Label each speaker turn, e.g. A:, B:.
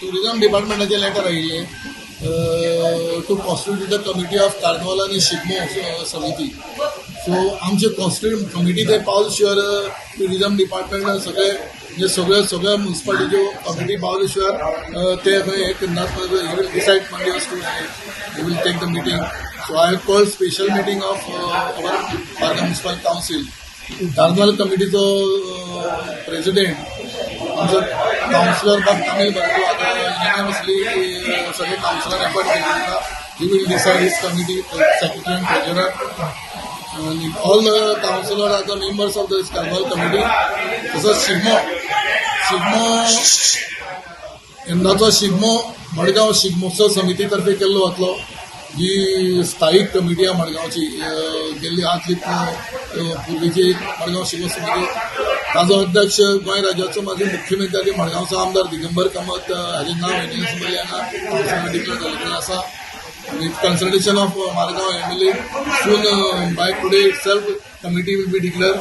A: Tourism डिपार्टमेंटाचे letter आयिल्ले to constitute the committee of carnival आनी शिगमो समिती. सो आमचे कॉन्स्टिट्यूट कमिटी ते पावल शिवाय टुरिझम डिपार्टमेंट सगळे म्हणजे सगळ्या सगळ्या म्युन्सिपाल्टीच्यो कमिटी पावले शिवाय ते खंय हे करनात decide Monday you will take the meeting so I call special meeting of our municipal council carnival कमिटीचो president आमचं काउन्सिलर बाब तामील बघतो आता युनियनसली सगळे काउन्सिलर अपॉइंट केले आसा he will decide his committee secretary and treasurer आणि all councillor are the members of this carnival committee तसंच शिगमो. शिगमो यंदाचो शिगमो मडगाव शिगमोत्सव समितीतर्फे केल्लो वतलो जी स्थायीक कमिटी आहे मडगावची. अं, गेल्ली आतली पूर्वीची मडगाव शिगमो समिती. ताजो अध्यक्ष गोय राज्याचो माजी मुख्यमंत्री मडगावचो आमदार दिगंबर कामत हाजे नाव एन एस एमएलए आसा with consultation of Margao MLA soon by today self committee will be declare